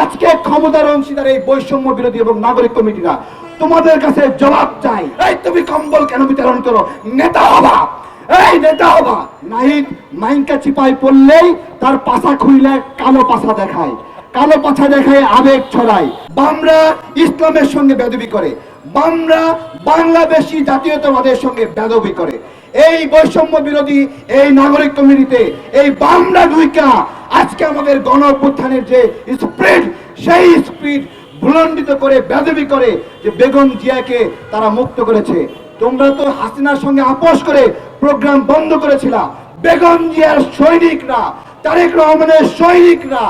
আজকে ক্ষমতার অংশীদার এই বৈষম্য বিরোধী এবং নাগরিক কমিটিরা তোমাদের কাছে জবাব চাই। এই তুমি কম্বল কেন বিতরণ করো? নেতা হবা। এই নেতা হবা। নাহিদ মাইনকা চিপাই পড়লেই তার পাছা খুইলে কালো পাছা দেখায়। কালো পাছা দেখায় আবেগ ছড়ায়। বামরা ইসলামের সঙ্গে বেদবি করে। বামরা বাংলাদেশি জাতীয়তাবাদের সঙ্গে বেদবি করে। এই বৈষম্য বিরোধী এই নাগরিক কমিটিতে এই বামরা দুইকা আজকে আমাদের গণ অভ্যুত্থানের যে স্প্রিড, সেই স্পিড ভুলণ্ডিত করে, বেদবি করে যে বেগম জিয়াকে তারা মুক্ত করেছে। তোমরা তো হাসিনার সঙ্গে আপোষ করে প্রোগ্রাম বন্ধ করেছিলা। বেগম জিয়ার সৈনিকরা, তারেক রহমানের সৈনিকরা,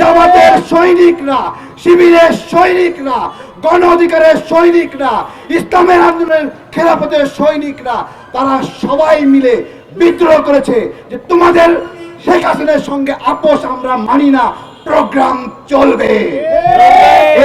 জামাতের সৈনিকরা, শিবিরের সৈনিকরা গণ অধিকারের সৈনিকরা, ইসলামের আন্দোলনের খেলাফতের সৈনিকরা, তারা সবাই মিলে বিদ্রোহ করেছে যে তোমাদের শেখ হাসিনার সঙ্গে আপোষ আমরা মানি না, প্রোগ্রাম চলবে।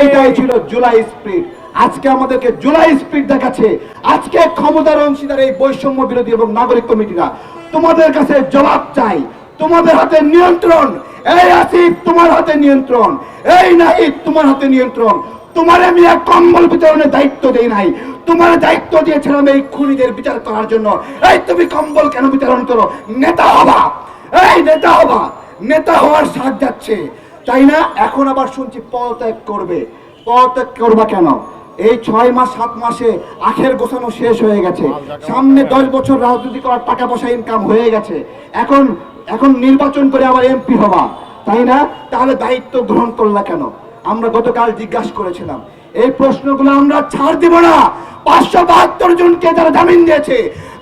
এইটাই ছিল জুলাই স্প্রিট। আজকে আমাদেরকে জুলাই স্প্রিট দেখাচ্ছে। আজকে ক্ষমতার অংশীদার এই বৈষম্য বিরোধী এবং নাগরিক কমিটিরা। তোমাদের কাছে জবাব চাই। তোমাদের হাতে নিয়ন্ত্রণ। এই আসিফ, তোমার হাতে নিয়ন্ত্রণ। এই নাহিদ, তোমার হাতে নিয়ন্ত্রণ। তোমার আমি এক কম্বল বিতরণের দায়িত্ব দেই নাই। তোমার দায়িত্ব দিয়েছিলাম এই খুনিদের বিচার করার জন্য। এই তুমি কম্বল কেন বিতরণ করো? নেতা হবা। এই নেতা হবা। নেতা হওয়ার সাথ যাচ্ছে। তাই না? এখন আবার শুনছি পদত্যাগ করবে। পদত্যাগ করবা কেন? এই ছয় মাস, সাত মাসে আখের গোছানো শেষ হয়ে গেছে। সামনে দশ বছর রাজনীতি করার টাকা পয়সা ইনকাম হয়ে গেছে। এখন এখন নির্বাচন করে আবার এমপি হবা। তাই না? তাহলে দায়িত্ব গ্রহণ করলা কেন? আমরা গতকাল জিজ্ঞাসা করেছিলাম। এই প্রশ্নগুলো আমরা ছাড় দিব না। পাঁচশো বাহাত্তর জনকে যারা জামিন দিয়েছে,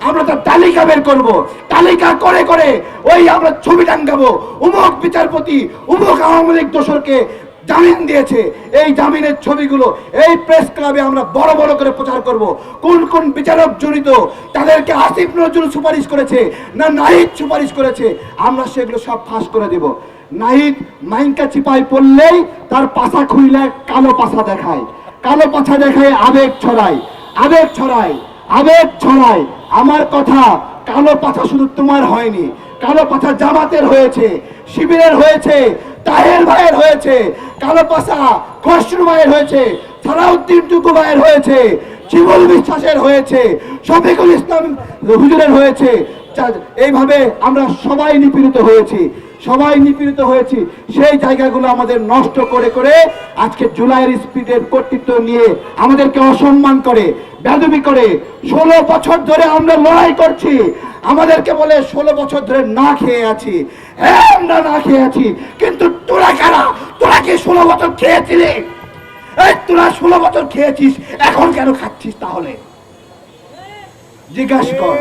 আমরা তার তালিকা বের করব। তালিকা করে করে ওই আমরা ছবি টাঙ্গাবো উমুক বিচারপতি, উমুক আওয়ামী লীগ দোসরকে জামিন দিয়েছে। এই জামিনের ছবিগুলো এই প্রেস ক্লাবে আমরা বড় বড় করে প্রচার করব। কোন কোন বিচারক জড়িত, তাদেরকে আসিফ নজরুল সুপারিশ করেছে না নাহিদ সুপারিশ করেছে, আমরা সেগুলো সব ফাঁস করে দেব। নাহিদ মাইনকা চিপাই পড়লেই তার পাছা খুইলে কালো পাছা দেখায়। কালো পাছা দেখায় আবেগ ছড়ায়। আবেগ ছড়ায় আবেগ ছড়ায় আমার কথা কালো পাথা শুধু তোমার হয়নি। কালো পাথা জামাতের হয়েছে, শিবিরের হয়েছে, তাহের ভাইয়ের হয়েছে, কালো পাশা খসরু ভাইয়ের হয়েছে, সালাউদ্দিন টুকু ভাইয়ের হয়েছে শিবুল বিশ্বাসের হয়েছে, শফিকুল ইসলাম হুজুরের হয়েছে। এইভাবে আমরা সবাই নিপীড়িত হয়েছি। সবাই নিপীড়িত হয়েছি। সেই জায়গাগুলো আমাদের নষ্ট করে করে আজকে জুলাইয়ের স্পিডের কর্তৃত্ব নিয়ে আমাদেরকে অসম্মান করে, বেদবি করে, ষোলো বছর ধরে আমরা লড়াই করছি। আমাদেরকে বলে ষোলো বছর ধরে না খেয়ে আছি। হ্যাঁ আমরা না খেয়ে আছি। কিন্তু তোরা কারা? তোরা কি ষোলো বছর খেয়েছিলি? এই তোরা ষোলো বছর খেয়েছিস, এখন কেন খাচ্ছিস তাহলে? জিজ্ঞাসা কর।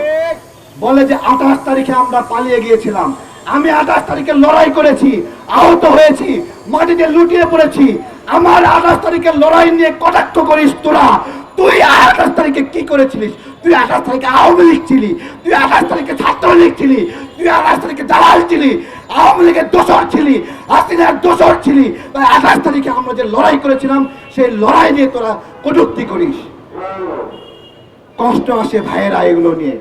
বলে যে আঠাশ তারিখে আমরা পালিয়ে গিয়েছিলাম। আমি আঠাশ তারিখে লড়াই করেছি, আহত হয়েছি, মাটিতে লুটিয়ে পড়েছি। আমার আঠাশ তারিখের লড়াই নিয়ে কটাক্ষ করিস তোরা? তুই আঠাশ তারিখে কি করেছিলিস? তুই আঠাশ তারিখে আওয়ামী লীগ ছিলি, তুই আঠাশ তারিখে ছাত্রলীগ ছিলি, তুই আঠাশ তারিখে দালাল ছিলি, আওয়ামী লীগের দোসর ছিলি, হাসিনার দোসর ছিলি। তাই আঠাশ তারিখে আমরা যে লড়াই করেছিলাম, সেই লড়াই নিয়ে তোরা কটূক্তি করিস। কষ্ট আসে ভাইয়েরা এগুলো নিয়ে।